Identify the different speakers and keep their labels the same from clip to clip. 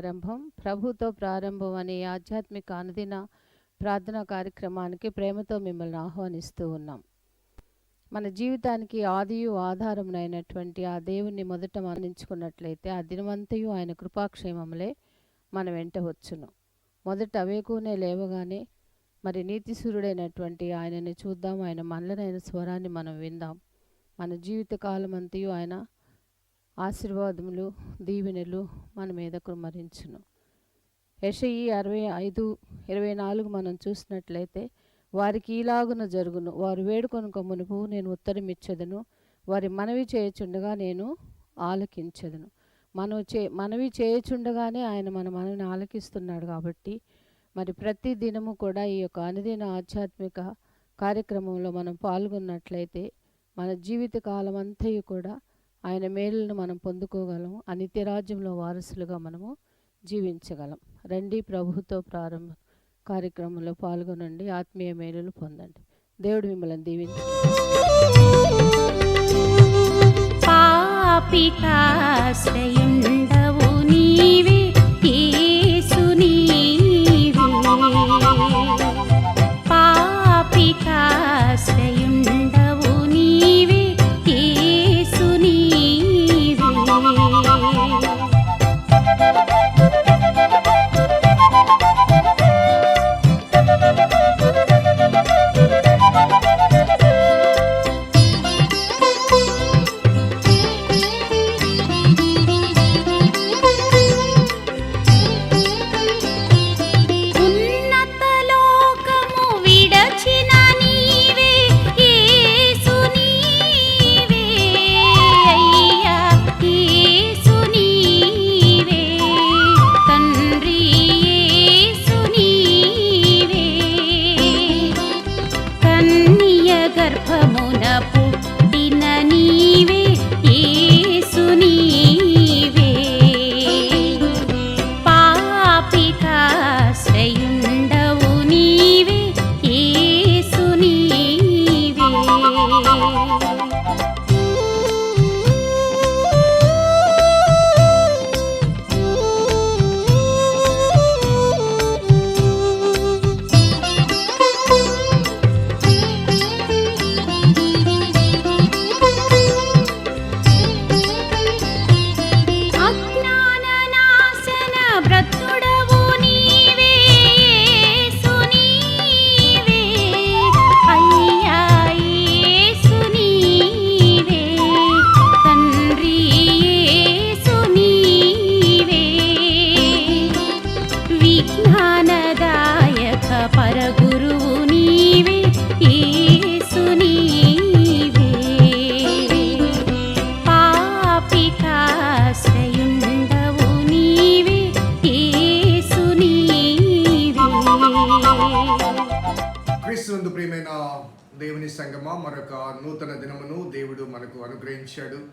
Speaker 1: ప్రారంభం. ప్రభుతో ప్రారంభం అనే ఆధ్యాత్మిక అనుదిన ప్రార్థనా కార్యక్రమానికి ప్రేమతో మిమ్మల్ని ఆహ్వానిస్తూ ఉన్నాం. మన జీవితానికి ఆదియు ఆధారమునైనటువంటి ఆ దేవుణ్ణి మొదట మరణించుకున్నట్లయితే ఆ దినమంతయు ఆయన కృపాక్షేమములే మన వెంట వచ్చును. మొదట అవేకునే లేవగానే మరి నీతిసూరుడైనటువంటి ఆయనని చూద్దాం. ఆయన మనలనైన స్వరాన్ని మనం విందాం. మన జీవిత కాలమంతయు అంతయు ఆయన ఆశీర్వాదములు దీవెనలు మన మీద కుమరించును యెషయి అరవై ఐదు ఇరవై నాలుగు మనం చూసినట్లయితే వారికి ఈలాగున జరుగును. వారు వేడుకొనుక మునుపు నేను ఉత్తరం ఇచ్చేదను వారి మనవి చేయుచుండగా నేను ఆలకించదను. మనం చే మనవి చేయుచుండగానే ఆయన మన మనవిని ఆలకిస్తున్నాడు కాబట్టి మరి ప్రతి దినము కూడా ఈ యొక్క అనుదిన ఆధ్యాత్మిక కార్యక్రమంలో మనం పాల్గొన్నట్లయితే మన జీవిత కాలం అంతయు కూడా ఆయన మేలును మనం పొందుకోగలం ఆ నిత్యరాజ్యంలో వారసులుగా మనము జీవించగలం. రండి ప్రభుతో ప్రారంభ కార్యక్రమంలో పాల్గొనండి. ఆత్మీయ మేలులు పొందండి. దేవుడు మిమ్మల్ని దీవించి.
Speaker 2: పాపికాశ్రయుండవు నీవే యేసు నీవే.
Speaker 3: thank you గ్రహించాడు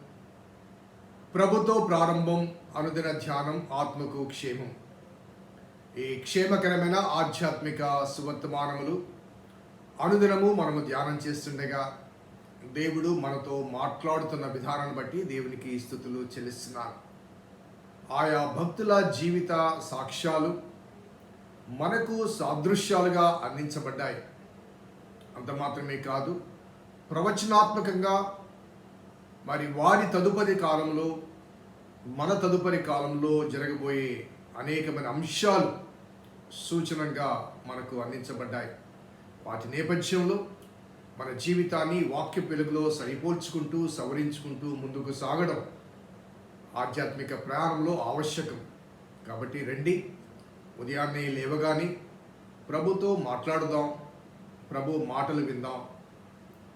Speaker 3: ప్రభుతో ప్రారంభం అనుదిన ధ్యానం ఆత్మకు క్షేమం. ఈ క్షేమకరమైన ఆధ్యాత్మిక సువర్తమానములు అనుదినము మనము ధ్యానం చేస్తుండగా దేవుడు మనతో మాట్లాడుతున్న విధానాన్ని బట్టి దేవునికి స్థుతులు చెల్లిస్తున్నాను.
Speaker 4: ఆయా భక్తుల జీవిత సాక్ష్యాలు మనకు సాదృశ్యాలుగా అందించబడ్డాయి. అంత మాత్రమే కాదు ప్రవచనాత్మకంగా మరి వారి తదుపరి కాలంలో మన తదుపరి కాలంలో జరగబోయే అనేకమైన అంశాలు సూచనగా మనకు అందించబడ్డాయి. వాటి నేపథ్యంలో మన జీవితాన్ని వాక్య వెలుగులో సరిపోల్చుకుంటూ సవరించుకుంటూ ముందుకు సాగడం ఆధ్యాత్మిక ప్రయాణంలో ఆవశ్యకం. కాబట్టి రండి ఉదయాన్నే లేవగానే ప్రభుతో మాట్లాడుదాం ప్రభు మాటలు విందాం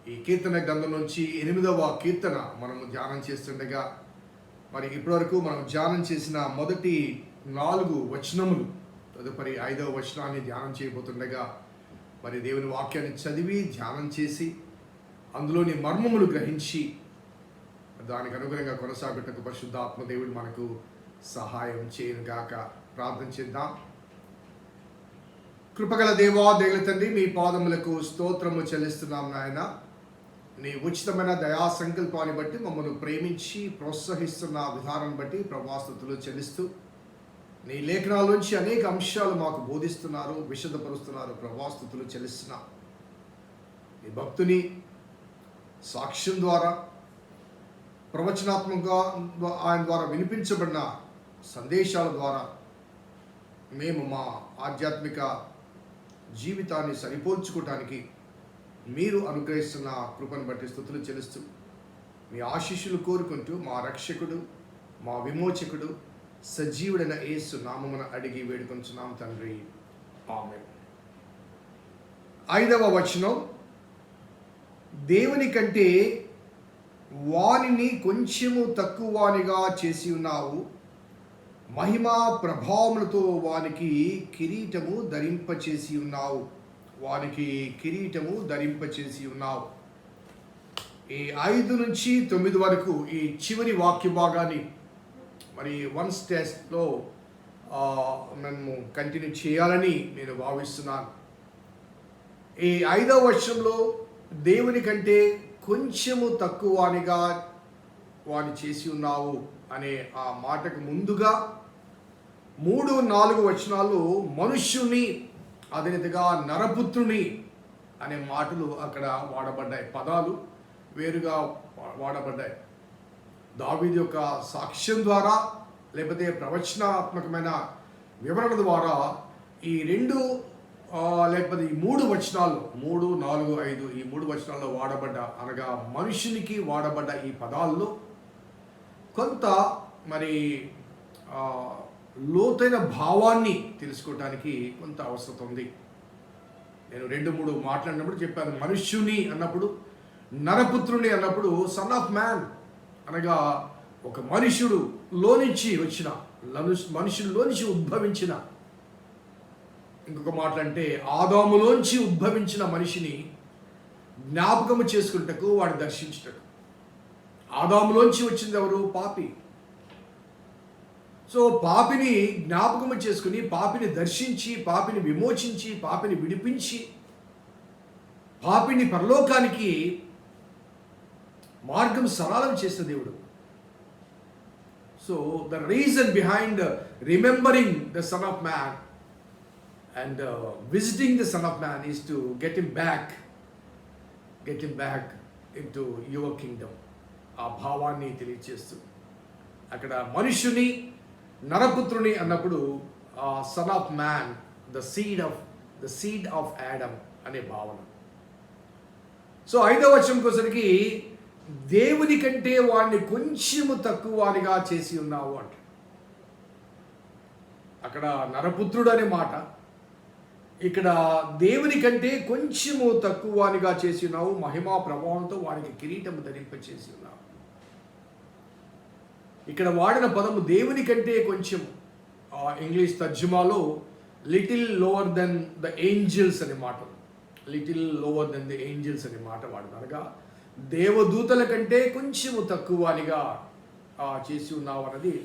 Speaker 4: ఈ కీర్తన గ్రంథం నుంచి ఎనిమిదవ కీర్తన మనము ధ్యానం చేస్తుండగా మరి ఇప్పటివరకు మనం ధ్యానం చేసిన మొదటి నాలుగు వచనములు తదుపరి ఐదవ వచనాన్ని ధ్యానం చేయబోతుండగా మరి దేవుని వాక్యాన్ని చదివి ధ్యానం చేసి అందులోని మర్మములు గ్రహించి దానికి అనుగుణంగా కొనసాగుటకు పరిశుద్ధాత్మదేవుడు మనకు సహాయం చేయను గాక ప్రార్థన చేద్దాం. కృపగల దేవా దేవుల తండ్రి మీ పాదములకు స్తోత్రము చెల్లిస్తున్నాం నాయన. నీ ఉచితమైన దయా సంకల్పాన్ని బట్టి మమ్మల్ని ప్రేమించి ప్రోత్సహిస్తున్న విధానం బట్టి ప్రభాస్తుతులు చెల్లిస్తూ నీ లేఖనాల నుంచి అనేక అంశాలు మాకు బోధిస్తున్నారు విశదపరుస్తున్నారు. ప్రభాస్తుతులు చెల్లిస్తున్నా. నీ భక్తుని సాక్ష్యం ద్వారా ప్రవచనాత్మకంగా ఆయన ద్వారా వినిపించబడిన సందేశాల ద్వారా మేము మా ఆధ్యాత్మిక జీవితాన్ని సరిపోల్చుకోవటానికి మీరు అనుగ్రహిస్తున్న కృపను బట్టి స్థుతులు చెల్లిస్తూ మీ ఆశీస్సులు కోరుకుంటూ మా రక్షకుడు మా విమోచకుడు సజీవుడైన ఏసు నామమున అడిగి వేడుకొంచున్నాం తండ్రి. ఆమె ఐదవ వచనం. దేవుని కంటే వాణిని కొంచెము తక్కువనిగా చేసి ఉన్నావు. మహిమా ప్రభావములతో వానికి కిరీటము ధరింపచేసి ఉన్నావు. వారికి కిరీటము ధరింపచేసి ఉన్నావు. ఈ ఐదు నుంచి తొమ్మిది వరకు ఈ చివరి వాక్య భాగాన్ని మరి వన్ టెస్ట్లో మేము కంటిన్యూ చేయాలని నేను భావిస్తున్నాను. ఈ ఐదవ వర్షంలో దేవుని కంటే కొంచెము తక్కువనిగా వాని చేసి ఉన్నావు అనే ఆ మాటకు ముందుగా మూడు నాలుగు వచనాలు మనుష్యుని అదేవిధంగా నరపుత్రుని అనే మాటలు అక్కడ వాడబడ్డాయి. పదాలు వేరుగా వాడబడ్డాయి. దావీది యొక్క సాక్ష్యం ద్వారా లేకపోతే ప్రవచనాత్మకమైన వివరణ ద్వారా ఈ రెండు లేకపోతే ఈ మూడు వచనాలు మూడు నాలుగు ఐదు ఈ మూడు వచనాల్లో వాడబడ్డ అనగా మనుషునికి వాడబడ్డ ఈ పదాల్లో కొంత మరి లోతైన భావాన్ని తెలుసుకోవటానికి కొంత అవసరం ఉంది. నేను రెండు మూడు మాట్లాడినప్పుడు చెప్పాను మనుష్యుని అన్నప్పుడు నరపుత్రుని అన్నప్పుడు సన్ ఆఫ్ మ్యాన్ అనగా ఒక మనుషుడు లోనించి వచ్చిన లను- మనుషుల్లోంచి ఉద్భవించిన ఇంకొక మాట అంటే ఆదాములోంచి ఉద్భవించిన మనిషిని జ్ఞాపకము చేసుకుంటకు వాడు దర్శించుటకు. ఆదాములోంచి వచ్చింది ఎవరు? పాపి. సో పాపిని జ్ఞాపకము చేసుకుని పాపిని దర్శించి పాపిని విమోచించి పాపిని విడిపించి పాపిని పరలోకానికి మార్గం సరళం చేసిన దేవుడు. So the reason behind remembering the son of man and visiting the son of man is to get him back get him back into your kingdom. ఆ భావాన్ని తెలియచేస్తూ అక్కడ మనుషుని నరపుత్రుని అన్నప్పుడు son of man the seed of the seed of Adam అనే భావన. So ఐదవ వచనం కోసరికి దేవుని కంటే వాడిని కొంచెము తక్కువ వారిగా చేసి ఉన్నావు అంట. అక్కడ నరపుత్రుడు అనే మాట. ఇక్కడ దేవుని కంటే కొంచెము తక్కువనిగా చేసి ఉన్నావు మహిమా ప్రభావంతో వానికి కిరీటము ధరింపచేసి ఉన్నావు. ఇక్కడ వాడిన పదము దేవుని కంటే కొంచెం English తర్జుమాలో little lower than the angels అనే మాట little lower than the angels అనే మాట వాడు దేవదూతల కంటే కొంచెము తక్కువ అనిగా చేసి ఉన్నావు అన్నది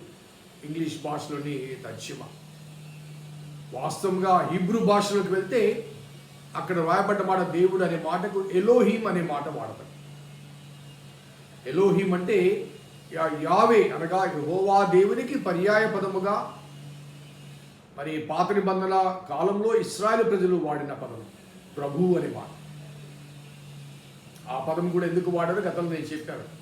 Speaker 4: ఇంగ్లీష్ భాషలోని తర్జుమా. వాస్తవంగా హిబ్రూ భాషలోకి వెళ్తే అక్కడ రాయబడ్డ మాట దేవుడు అనే మాటకు ఎలోహీం అనే మాట వాడతాడు ఎలోహీం అంటే యావే అనగా యహోవా దేవునికి పర్యాయ పదముగా. మరి పాత నిబంధన కాలంలో ఇస్రాయల్ ప్రజలు వాడిన పదం ప్రభు అనే మాట ఆ పదం కూడా ఎందుకు వాడారు? గతంలో నేను చెప్పాను.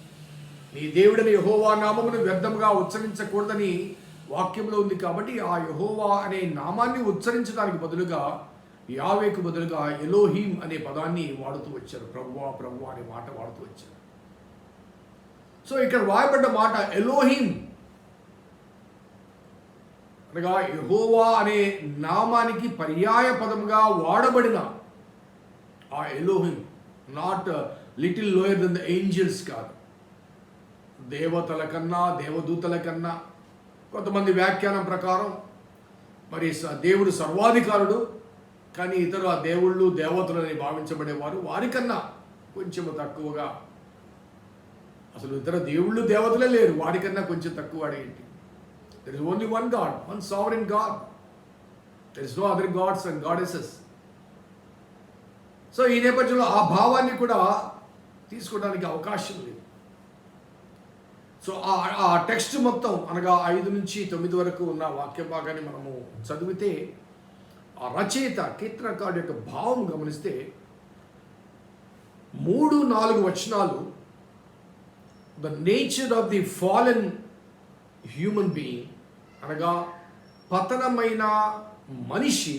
Speaker 4: నీ దేవుడిని యహోవా నామమును వ్యర్థముగా ఉచ్చరించకూడదని వాక్యంలో ఉంది కాబట్టి ఆ యహోవా అనే నామాన్ని ఉచ్చరించడానికి బదులుగా యావేకు బదులుగా ఎలోహీం అనే పదాన్ని వాడుతూ వచ్చారు. ప్రభువా ప్రభు అనే మాట వాడుతూ వచ్చారు. సో ఇక్కడ వాయబడ్డ మాట ఎలోహిం అనగా యహోవా అనే నామానికి పర్యాయ పదముగా వాడబడిన ఆ Elohim not little lower than the angels కాదు. దేవతల కన్నా దేవదూతల కన్నా కొంతమంది వ్యాఖ్యానం ప్రకారం మరి దేవుడు సర్వాధికారుడు కానీ ఇతరు ఆ దేవుళ్ళు దేవతలని భావించబడేవారు వారికన్నా కొంచెం తక్కువగా అసలు ఇతర దేవుళ్ళు దేవతలే లేరు. వాడికన్నా కొంచెం తక్కువ వాడు ఏంటి? Is only one God one sovereign God there is no other gods and goddesses so ఈ నేపథ్యంలో ఆ భావాన్ని కూడా తీసుకోవడానికి అవకాశం లేదు. సో ఆ ఆ టెక్స్ట్ మొత్తం అనగా ఐదు నుంచి తొమ్మిది వరకు ఉన్న వాక్య భాగాన్ని మనము చదివితే ఆ రచయిత కీర్తనకారుడు యొక్క భావం గమనిస్తే మూడు నాలుగు వచనాలు the nature of the fallen human being అనగా పతనమైన మనిషి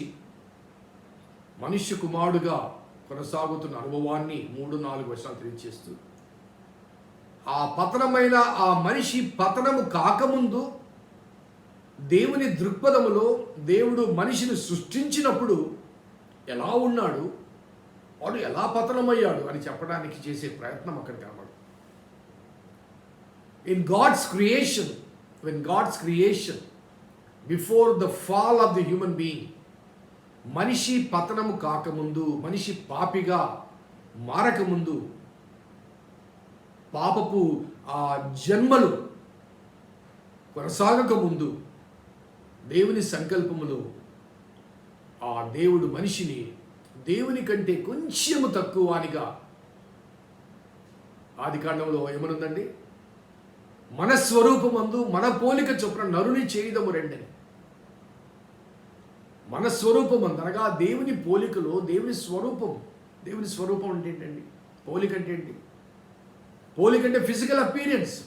Speaker 4: మనిషి కుమారుడుగా కొనసాగుతున్న అనుభవాన్ని మూడు నాలుగు వర్షాలు తెలియజేస్తూ ఆ పతనమైన ఆ మనిషి పతనము కాకముందు దేవుని దృక్పథములో దేవుడు మనిషిని సృష్టించినప్పుడు ఎలా ఉన్నాడు? వాడు ఎలా పతనమయ్యాడు అని చెప్పడానికి చేసే ప్రయత్నం అక్కడ కనబడు in God's creation, when God's creation, before the fall of the human being, మనిషి పతనము కాకముందు మనిషి పాపిగా మారకముందు పాపపు ఆ జన్మలు కొనసాగకముందు దేవుని సంకల్పములు ఆ దేవుడు మనిషిని దేవుని కంటే కొంచెము తక్కువ అనిగా ఆది కాండంలో ఏమనుందండి? మన స్వరూపమందు మన పోలిక చొప్పున నరుని చేయదము రెండని. మన స్వరూపమందు అనగా దేవుని పోలికలో దేవుని స్వరూపం దేవుని స్వరూపం అంటే ఏంటండి? పోలిక అంటే ఏంటి? పోలిక అంటే ఫిజికల్ అపీరియన్స్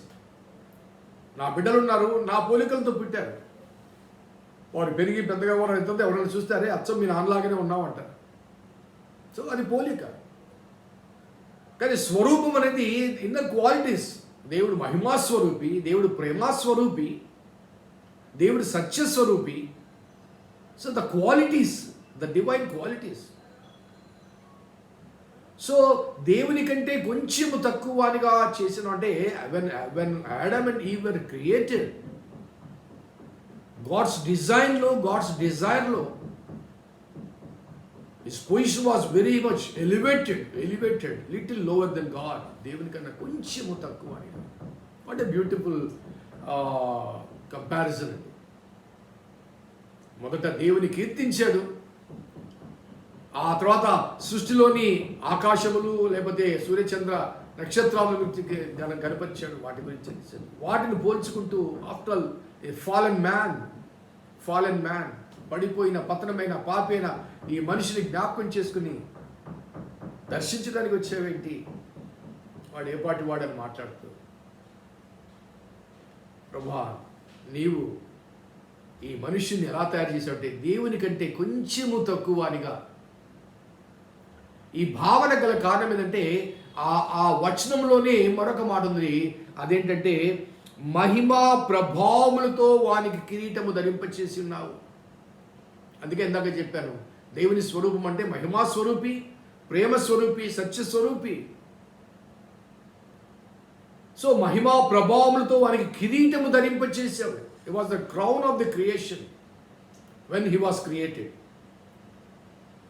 Speaker 4: నా బిడ్డలు ఉన్నారు నా పోలికలతో పుట్టారు. వారు పెరిగి పెద్దగా వారు ఎంత ఎవరైనా చూస్తారే అచ్చం మీ నాన్నలాగానే ఉన్నామంటారు సో అది పోలిక. కానీ స్వరూపం అనేది ఇన్నర్ క్వాలిటీస్ దేవుడు మహిమా స్వరూపి దేవుడు ప్రేమా స్వరూపి దేవుడు సత్యస్వరూపి. So the qualities the divine qualities so దేవుని కంటే కొంచెం తక్కువ చేసిన అంటే when when Adam and Eve were created God's డిజైన్లో God's డిజైర్లో his position was very much elevated elevated little lower than God దేవుని కన్నా కొంచెము తక్కువ అని వాట్ ఎ బ్యూటిఫుల్ కంపారిజన్ అండి మొదట దేవుని కీర్తించాడు. ఆ తర్వాత సృష్టిలోని ఆకాశములు లేకపోతే సూర్యచంద్ర నక్షత్రాల గురించి గన- కనపరిచాడు. వాటి గురించి తెలిసాడు వాటిని పోల్చుకుంటూ after all a fallen man fallen man పడిపోయిన పతనమైన పాపైన ఈ మనిషిని జ్ఞాపకం చేసుకుని దర్శించడానికి వచ్చేవేంటి వాడు ఏపాటి వాడని మాట్లాడుతూ ప్రభా నీవు ఈ మనుష్యుని ఎలా తయారు చేసావంటే దేవుని కంటే కొంచెము తక్కువ అనిగా. ఈ భావన గల కారణం ఏంటంటే ఆ ఆ వచనంలోనే మరొక మాట ఉంది. అదేంటంటే మహిమా ప్రభావములతో వానికి కిరీటము ధరింపచేసి ఉన్నావు. అందుకే ఇందాక చెప్పాను దేవుని స్వరూపం అంటే మహిమా స్వరూపి ప్రేమ స్వరూపి సత్య స్వరూపి. సో మహిమా ప్రభావములతో వారికి కిరీటము ధరింపచేసావు it was the crown of the creation when he was created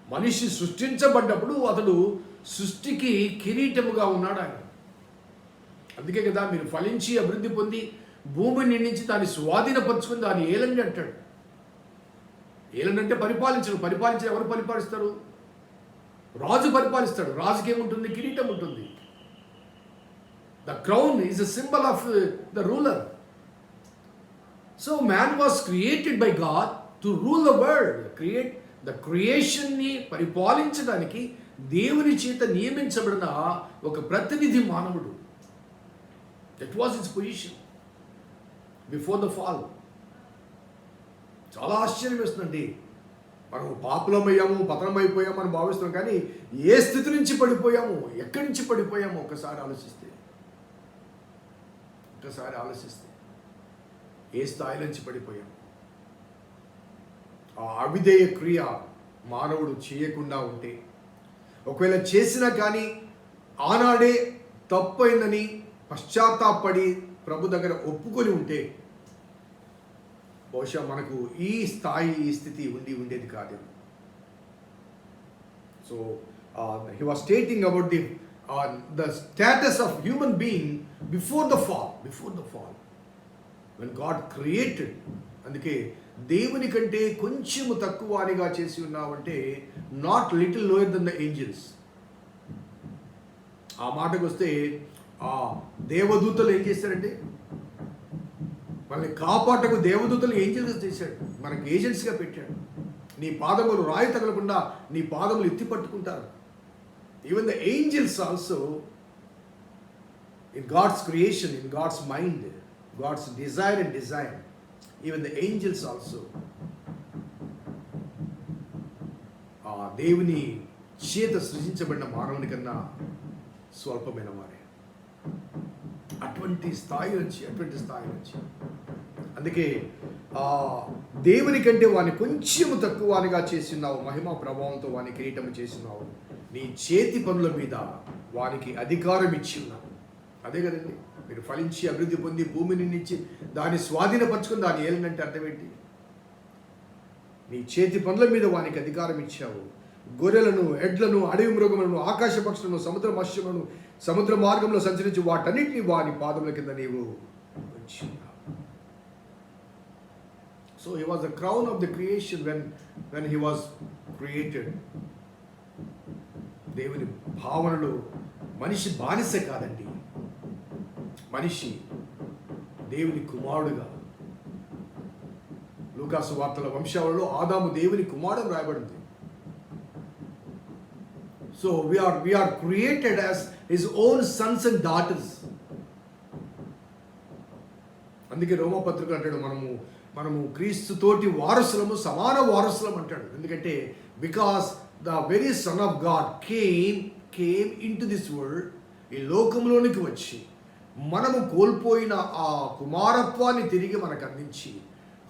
Speaker 4: మనిషి సృష్టించబడ్డప్పుడు అతడు సృష్టికి కిరీటముగా ఉన్నాడు ఆయన. అందుకే కదా మీరు ఫలించి అభివృద్ధి పొంది భూమిని నిండించి దాన్ని స్వాధీనపరుచుకుని దాన్ని ఏలండి అంటాడు. ఏలనంటే పరిపాలించరు. పరిపాలించి ఎవరు పరిపాలిస్తారు? రాజు పరిపాలిస్తాడు. రాజుకి ఏముంటుంది? కిరీటం ఉంటుంది. The crown is a symbol of the ruler so man was created by God to rule the world create the క్రియేషన్ని పరిపాలించడానికి దేవుని చేత నియమించబడిన ఒక ప్రతినిధి మానవుడు. That was his position before the fall చాలా ఆశ్చర్యం వేస్తుందండి. మనం పాపులమయ్యాము పతనమైపోయాము అని భావిస్తున్నాం కానీ ఏ స్థితి నుంచి పడిపోయాము ఎక్కడి నుంచి పడిపోయాము ఒకసారి ఆలోచిస్తే? ఒకసారి ఆలోచిస్తే ఏ స్థాయి నుంచి పడిపోయాము? ఆ అవిధేయ క్రియ మానవుడు చేయకుండా ఉంటే ఒకవేళ చేసినా కానీ ఆనాడే తప్పైందని పశ్చాత్తాపడి ప్రభు దగ్గర ఒప్పుకొని ఉంటే బహుశా మనకు ఈ స్థాయి ఈ స్థితి ఉండి ఉండేది కాదేమో so he was stating about the the status of human being before the fall before the fall when God created అందుకే దేవుని కంటే కొంచెము తక్కువ అనిగా చేసి ఉన్నామంటే not little lower than the angels ఆ మాటకు వస్తే ఆ దేవదూతలు ఏం చేశారంటే మనల్ని కాపాటకు దేవదూతలు ఏంజల్స్ చేశాడు? మనకి ఏజెంట్స్గా పెట్టాడు. నీ పాదములు రాయి తగలకుండా నీ పాదములు ఎత్తి పట్టుకుంటారు. Even the angels also in God's creation in God's mind God's desire and design even the angels also ఆ దేవుని చేత సృజించబడిన మానవుని కన్నా స్వల్పమైన వారే. అటువంటి స్థాయి నుంచి అటువంటి స్థాయి నుంచి. అందుకే ఆ దేవుని కంటే వాని కొంచెము తక్కువ వానిగా చేసినావు మహిమ ప్రభావంతో వాని కిరీటం చేసినావు. నీ చేతి పనుల మీద వానికి అధికారం ఇచ్చి ఉన్నావు అదే కదండి. మీరు ఫలించి అభివృద్ధి పొంది భూమిని నిచ్చి దాన్ని స్వాధీనపరచుకుని దాన్ని ఏలినంటే అర్థం ఏంటి? నీ చేతి పనుల మీద వానికి అధికారం ఇచ్చావు. గొర్రెలను ఎడ్లను అడవి మృగములను ఆకాశ పక్షులను సముద్ర మత్స్యములను సముద్ర మార్గంలో సంచరించి వాటన్నిటిని వాని పాదముల కింద నీవు so he was the crown of the creation when when he was created దేవుని భావనలు మనిషి బానిస కాదండి. మనిషి దేవుని కుమారుడుగా. లూకాసు వార్తల వంశావళిలో ఆదాము దేవుని కుమారుడు రాయబడింది. So we are we are created as his own sons and daughters అందుకే రోమపత్రిక అంటాడు మనము మనము క్రీస్తుతోటి వారసులము సమాన వారసులం అంటాడు. ఎందుకంటే because the very son of God came came into this world ఈ లోకంలోనికి వచ్చి మనము కోల్పోయిన ఆ కుమారత్వాన్ని తిరిగి మనకు అందించి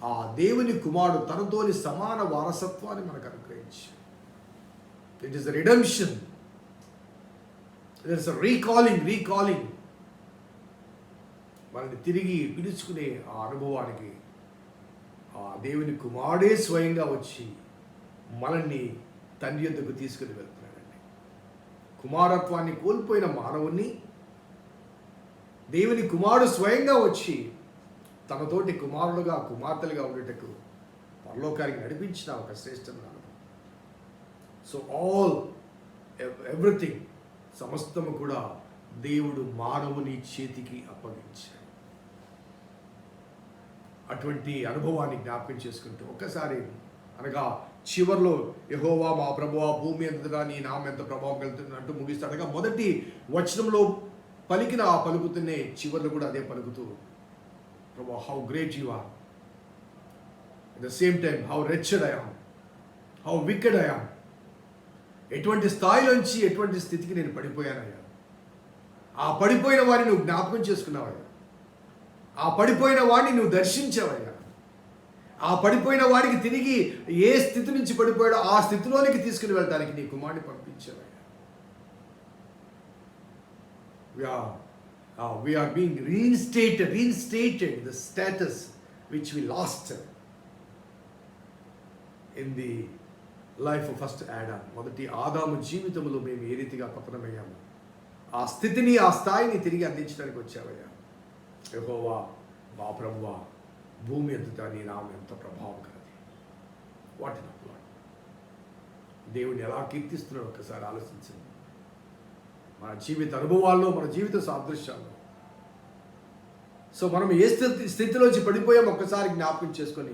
Speaker 4: ఆ దేవుని కుమారుడు తనతోని సమాన వారసత్వాన్ని మనకు అనుగ్రహించి it is redemption it's recalling recalling మనల్ని తిరిగి పిలుచుకునే ఆ అనుభవానికి ఆ దేవుని కుమారుడే స్వయంగా వచ్చి మనల్ని తండ్రి యొద్దకు తీసుకుని వెళ్తున్నాడండి. కుమారత్వాన్ని కోల్పోయిన మానవుణ్ణి దేవుని కుమారుడు స్వయంగా వచ్చి తనతోటి కుమారుడుగా కుమార్తెలుగా ఉండేటకు పరలోకానికి నడిపించిన ఒక శ్రేష్టమైన సో ఆల్ ఎవ్రీథింగ్ సమస్తము కూడా దేవుడు మానవుని చేతికి అప్పగించాడు. అటువంటి అనుభవాన్ని జ్ఞాపకం చేసుకుంటూ ఒక్కసారి అనగా చివర్లో యహోవా మా ప్రభువా భూమి ఎంతగా నీ నామ ఎంత ప్రభావం కలుగుతున్నట్టు ముగిస్తాడగా మొదటి వచనంలో పలికిన ఆ పలుకుతున్నే చివరిలో కూడా అదే పలుకుతూ ప్రభా how great you are the same time how wretched am how wicked I'm ఎటువంటి స్థాయిలోంచి ఎటువంటి స్థితికి నేను పడిపోయానయ్యా? ఆ పడిపోయిన వారిని నువ్వు జ్ఞాపకం చేసుకున్నావయ్యా? ఆ పడిపోయిన వాడిని నువ్వు దర్శించావయ్యా? ఆ పడిపోయిన వాడికి తిరిగి ఏ స్థితి నుంచి పడిపోయాడో ఆ స్థితిలోనికి తీసుకుని వెళ్ళడానికి నీ కుమారుని పంపించావయ్యా. We are being reinstated reinstated the status which we lost in the life first Adam మొదటి ఆదాము జీవితంలో మేము ఏ రీతిగా పతనమయ్యాము? ఆ స్థితిని ఆ స్థాయిని తిరిగి అందించడానికి వచ్చావయ్యా. యహోవా మా ప్రభువా భూమి ఎంత నీ నామం ఎంత ప్రభావం కలది. వాటి లాడ్ దేవుని ఎలా కీర్తిస్తున్నాడు ఒక్కసారి ఆలోచించండి. మన జీవిత అనుభవాల్లో మన జీవిత సాదృశ్యాల్లో. సో మనం ఏ స్థితి స్థితిలోంచి పడిపోయాం ఒక్కసారి జ్ఞాపకం చేసుకొని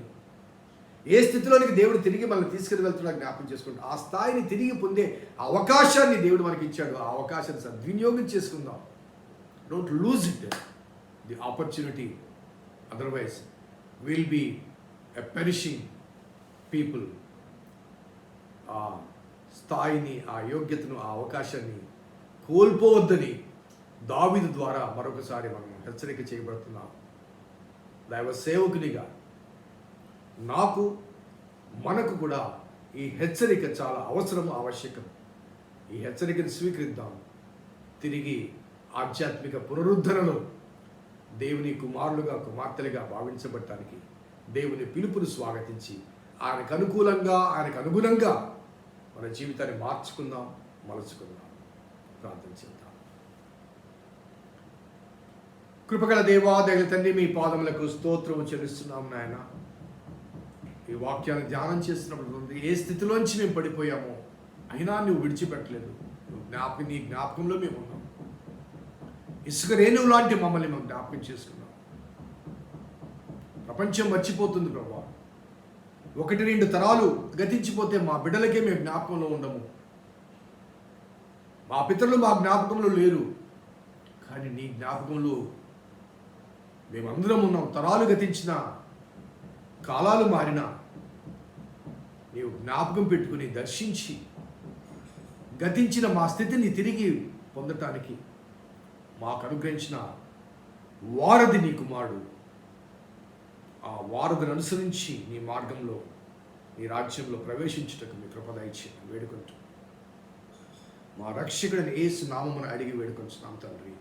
Speaker 4: ఏ స్థితిలోనికి దేవుడు తిరిగి మనల్ని తీసుకుని వెళ్తున్నా జ్ఞాపకం చేసుకుంటాం ఆ స్థాయిని తిరిగి పొందే అవకాశాన్ని దేవుడు మనకి ఇచ్చాడు. ఆ అవకాశాన్ని సద్వినియోగం చేసుకుందాం. Don't lose it the opportunity otherwise will be a perishing people ఆ స్థాయిని ఆ యోగ్యతను ఆ అవకాశాన్ని కోల్పోవద్దని దావిదు ద్వారా మరొకసారి మనం హెచ్చరిక చేయబడుతున్నాం. దైవ సేవకునిగా నాకు మనకు కూడా ఈ హెచ్చరిక చాలా అవసరం ఆవశ్యకం ఈ హెచ్చరికను స్వీకరిద్దాం. తిరిగి ఆధ్యాత్మిక పునరుద్ధరణలో దేవుని కుమారులుగా కుమార్తెలుగా భావించబడటానికి దేవుని పిలుపును స్వాగతించి ఆయనకు అనుకూలంగా ఆయనకు అనుగుణంగా మన జీవితాన్ని మార్చుకుందాం మలుచుకుందాం. ప్రార్థన చేద్దాం. కృపగల దేవా దయల తండ్రి మీ పాదములకు స్తోత్రం చెల్లిస్తున్నాం నాయన. ఈ వాక్యాన్ని ధ్యానం చేస్తున్నప్పుడు ఏ స్థితిలోంచి మేము పడిపోయామో అయినా నువ్వు విడిచిపెట్టలేదు. నువ్వు జ్ఞాపకం నీ జ్ఞాపకంలో మేము ఉన్నాం. ఇసుక రేణువు లాంటి మమ్మల్ని మేము జ్ఞాపకం చేసుకున్నాం. ప్రపంచం మర్చిపోతుంది ప్రభా. ఒకటి రెండు తరాలు గతించిపోతే మా బిడ్డలకే మేము జ్ఞాపకంలో ఉండము. మా పితరులు మా జ్ఞాపకంలో లేరు. కానీ నీ జ్ఞాపకంలో మేమందరం ఉన్నాం. తరాలు గతించినా కాలాలు మారినా నీవు జ్ఞాపకం పెట్టుకుని దర్శించి గతించిన మా స్థితిని తిరిగి పొందటానికి మాకు అనుగ్రహించిన వారధి నీ కుమారుడు. ఆ వారధిని అనుసరించి నీ మార్గంలో నీ రాజ్యంలో ప్రవేశించుటకు మీ కృప దయచి వేడుకుంటూ మా రక్షకుడిని ఏసు నామమును అడిగి వేడుకొంచున్నాం తండ్రి.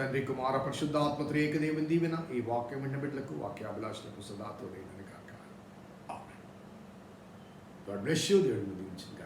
Speaker 4: తండ్రి కుమార పరిశుద్ధాత్మ త్రేక దేవుని. దీవెన ఈ వాక్యం విన్న బిడ్డలకు వాక్యాభిలాషులకు సదాతో లేదని కాక గాడ్ బ్లెస్ యూ దేవుడిని దీవించింది